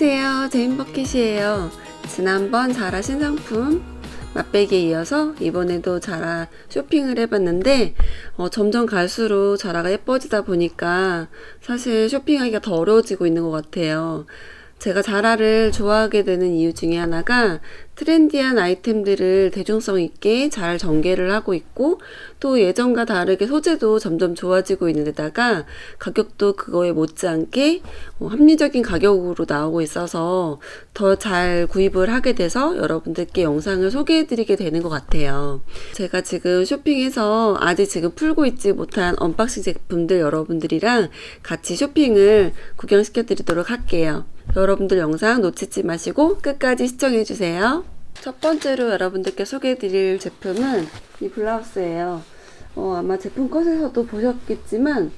안녕하세요. 제인버킷이에요. 지난번 자라 신상품 맛배기에 이어서 이번에도 자라 쇼핑을 해봤는데 어, 점점 갈수록 자라가 예뻐지다 보니까 사실 쇼핑하기가 더 어려워지고 있는 것 같아요. 제가 자라를 좋아하게 되는 이유 중에 하나가 트렌디한 아이템들을 대중성 있게 잘 전개를 하고 있고 또 예전과 다르게 소재도 점점 좋아지고 있는 데다가 가격도 그거에 못지않게 어, 합리적인 가격으로 나오고 있어서 더 잘 구입을 하게 돼서 여러분들께 영상을 소개해 드리게 되는 것 같아요. 제가 지금 쇼핑해서 아직 지금 풀고 있지 못한 언박싱 제품들 여러분들이랑 같이 쇼핑을 구경시켜 드리도록 할게요. 여러분들 영상 놓치지 마시고 끝까지 시청해 주세요. 첫 번째로 여러분들께 소개해 드릴 제품은 이 블라우스예요. 어, 아마 제품 컷에서도 보셨겠지만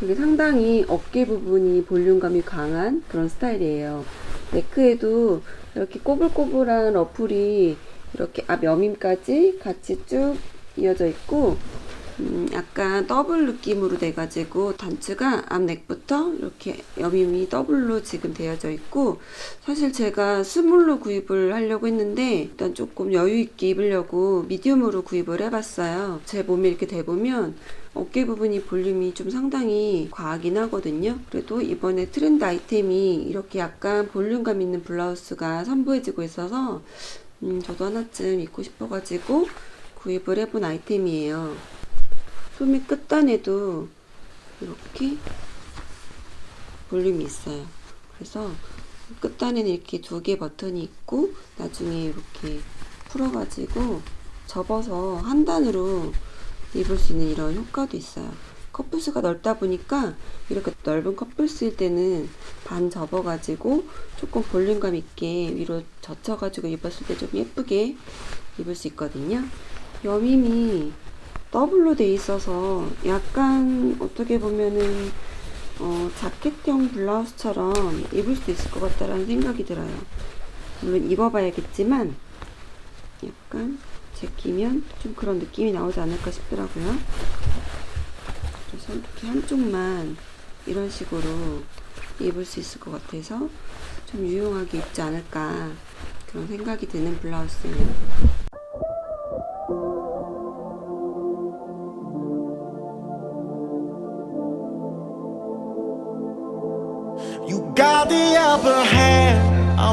되게 상당히 어깨 부분이 볼륨감이 강한 그런 스타일이에요. 네크에도 이렇게 꼬불꼬불한 러플이 이렇게 앞 여밈까지 같이 쭉 이어져 있고 음, 약간 더블 느낌으로 돼가지고 단추가 앞 넥부터 이렇게 여밈이 더블로 지금 되어져 있고 사실 제가 스몰로 구입을 하려고 했는데 일단 조금 여유 있게 입으려고 미디움으로 구입을 해봤어요. 제 몸에 이렇게 대보면 어깨 부분이 볼륨이 좀 상당히 과하긴 하거든요. 그래도 이번에 트렌드 아이템이 이렇게 약간 볼륨감 있는 블라우스가 선보여지고 있어서 음, 저도 하나쯤 입고 싶어가지고 구입을 해본 아이템이에요. 소매 끝단에도 이렇게 볼륨이 있어요. 그래서 끝단에는 이렇게 두 개 버튼이 있고 나중에 이렇게 풀어가지고 접어서 한 단으로 입을 수 있는 이런 효과도 있어요. 컵부스가 넓다 보니까 이렇게 넓은 컵부스일 때는 반 접어가지고 조금 볼륨감 있게 위로 젖혀가지고 입었을 때 좀 예쁘게 입을 수 있거든요. 여밈이 더블로 돼 있어서 약간 어떻게 보면은 어, 자켓형 블라우스처럼 입을 수 있을 것 같다라는 생각이 들어요. 물론 입어봐야겠지만 약간 제끼면 좀 그런 느낌이 나오지 않을까 싶더라고요. 그래서 이렇게 한쪽만 이런 식으로 입을 수 있을 것 같아서 좀 유용하게 입지 않을까 그런 생각이 드는 블라우스예요.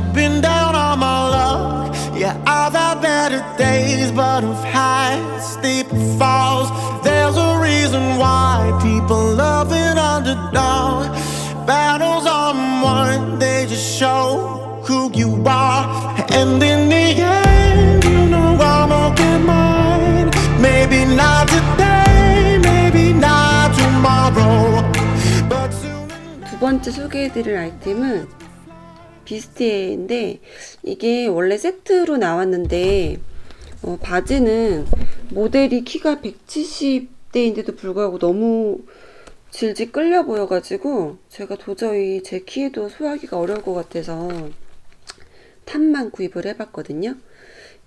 I've been down on my luck. Yeah, I've had better days, but I've had steep falls. There's a reason why people love an underdog. Battles on one, they just show who you are. And in the end, you know I'm gonna get mine. Maybe not today, maybe not tomorrow, but soon. 두 번째 소개해드릴 아이템은 비스티에인데 이게 원래 세트로 나왔는데 어, 바지는 모델이 키가 170대인데도 불구하고 너무 질질 끌려 보여가지고 제가 도저히 제 키에도 소화하기가 어려울 것 같아서 탑만 구입을 해봤거든요.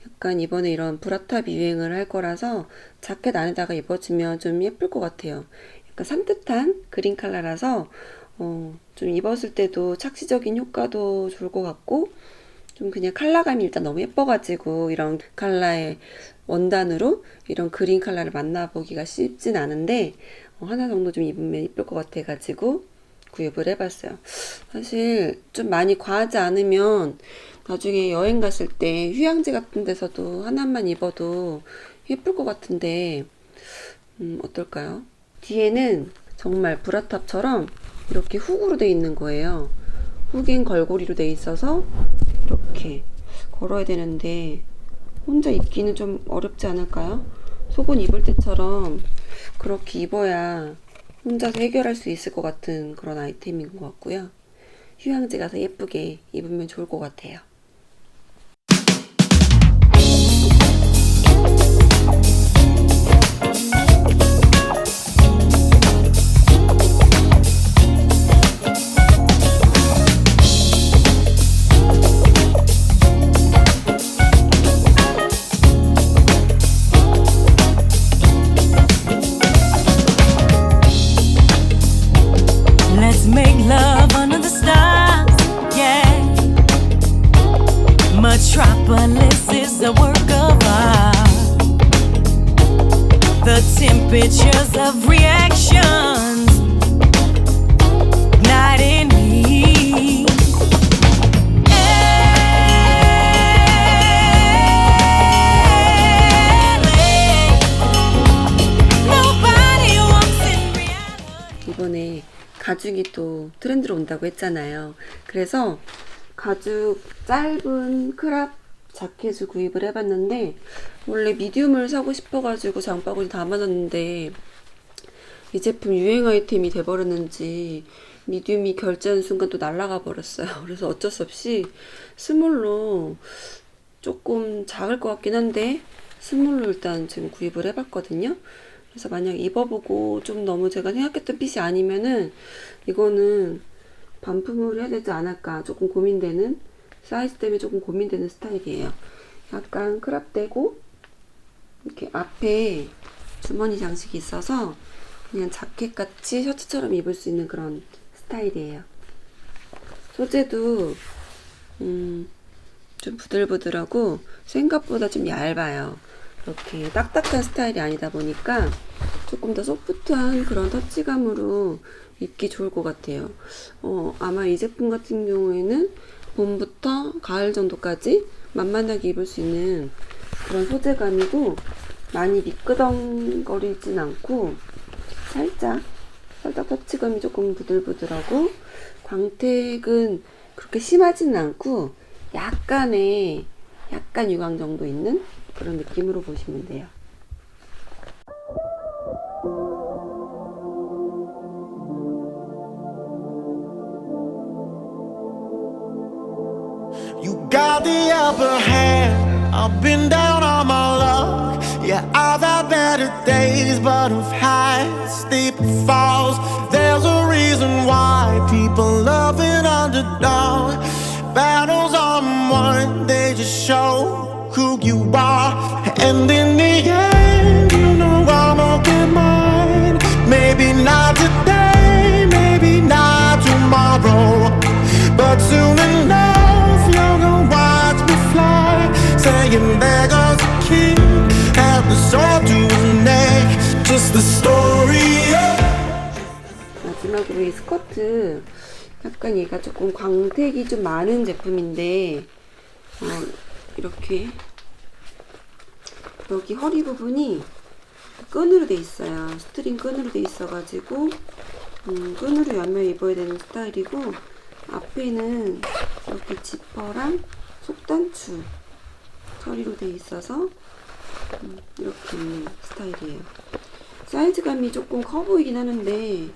약간 이번에 이런 브라탑 유행을 할 거라서 자켓 안에다가 입어주면 좀 예쁠 것 같아요. 약간 산뜻한 그린 컬러라서 어, 좀 입었을 때도 착시적인 효과도 좋을 것 같고 좀 그냥 컬러감이 일단 너무 예뻐가지고 이런 컬러의 원단으로 이런 그린 컬러를 만나보기가 쉽진 않은데 어, 하나 정도 좀 입으면 예쁠 것 같아가지고 구입을 해봤어요. 사실 좀 많이 과하지 않으면 나중에 여행 갔을 때 휴양지 같은 데서도 하나만 입어도 예쁠 것 같은데 음, 어떨까요? 뒤에는 정말 브라탑처럼 이렇게 훅으로 돼 있는 거예요. 훅인 걸고리로 돼 있어서 이렇게 걸어야 되는데 혼자 입기는 좀 어렵지 않을까요? 속은 입을 때처럼 그렇게 입어야 혼자서 해결할 수 있을 것 같은 그런 아이템인 것 같고요. 휴양지 가서 예쁘게 입으면 좋을 것 같아요. A work of art. The temperatures of reactions, night in me. 이번에 가죽이 또 트렌드로 온다고 했잖아요. 그래서 가죽 짧은 크랍 자켓을 구입을 해봤는데 원래 미디움을 사고 싶어가지고 장바구니 담아놨는데 이 제품 유행 아이템이 돼버렸는지 미디움이 결제하는 순간 또 날아가 버렸어요. 그래서 어쩔 수 없이 스몰로 조금 작을 것 같긴 한데 스몰로 일단 지금 구입을 해봤거든요. 그래서 만약 입어보고 좀 너무 제가 생각했던 핏이 아니면은 이거는 반품을 해야 되지 않을까 조금 고민되는 사이즈 때문에 조금 고민되는 스타일이에요. 약간 크랍되고 이렇게 앞에 주머니 장식이 있어서 그냥 자켓 같이 셔츠처럼 입을 수 있는 그런 스타일이에요. 소재도 음, 좀 부들부들하고 생각보다 좀 얇아요. 이렇게 딱딱한 스타일이 아니다 보니까 조금 더 소프트한 그런 터치감으로 입기 좋을 것 같아요. 어, 아마 이 제품 같은 경우에는 봄부터 가을 정도까지 만만하게 입을 수 있는 그런 소재감이고 많이 미끄덩거리진 않고 살짝 살짝 터치감이 조금 부들부들하고 광택은 그렇게 심하지는 않고 약간의 약간 유광 정도 있는 그런 느낌으로 보시면 돼요. Got the upper hand. I've been down on my luck. Yeah, I've had better days, but I've had steep falls. There goes a king, and the sword to neck. Just the story of. 마지막으로 이 스커트 약간 얘가 조금 광택이 좀 많은 제품인데 어, 이렇게 여기 허리 부분이 끈으로 돼 있어요 스트링 끈으로 돼 있어 가지고 음, 끈으로 열면 입어야 되는 스타일이고 앞에는 이렇게 지퍼랑 속단추 처리로 돼 있어서 음, 이렇게 있는 스타일이에요 사이즈감이 조금 커 보이긴 하는데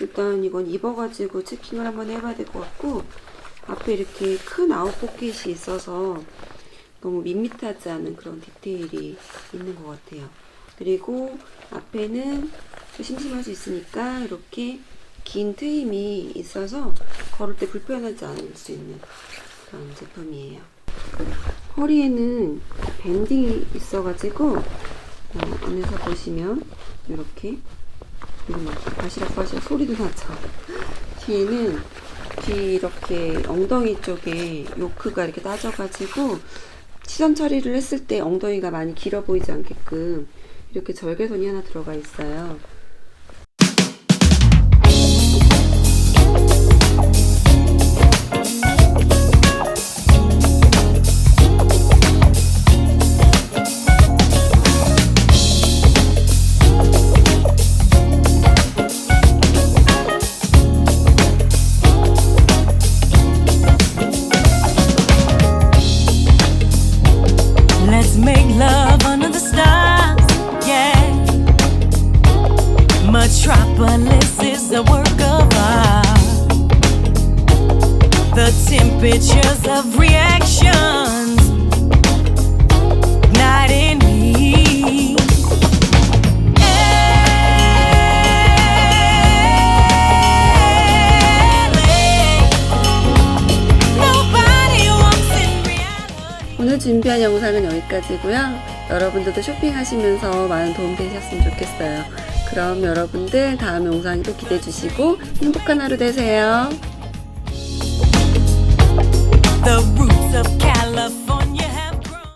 일단 이건 입어가지고 체킹을 한번 해봐야 될 것 같고 앞에 이렇게 큰 아웃 포켓이 있어서 너무 밋밋하지 않은 그런 디테일이 있는 것 같아요. 그리고 앞에는 또 심심할 수 있으니까 이렇게 긴 트임이 있어서 걸을 때 불편하지 않을 수 있는 그런 제품이에요. 허리에는 밴딩이 있어가지고 어, 안에서 보시면 이렇게 이거 막 바시락 바시락 소리도 나죠. 뒤에는 뒤 이렇게 엉덩이 쪽에 요크가 이렇게 따져가지고 시선 처리를 했을 때 엉덩이가 많이 길어 보이지 않게끔 이렇게 절개선이 하나 들어가 있어요. Temperatures of reactions, night in me. 오늘 준비한 영상은 여기까지고요. 여러분들도 쇼핑하시면서 많은 도움 되셨으면 좋겠어요. 그럼 여러분들 다음 영상도 기대해 주시고 행복한 하루 되세요. the roots of California.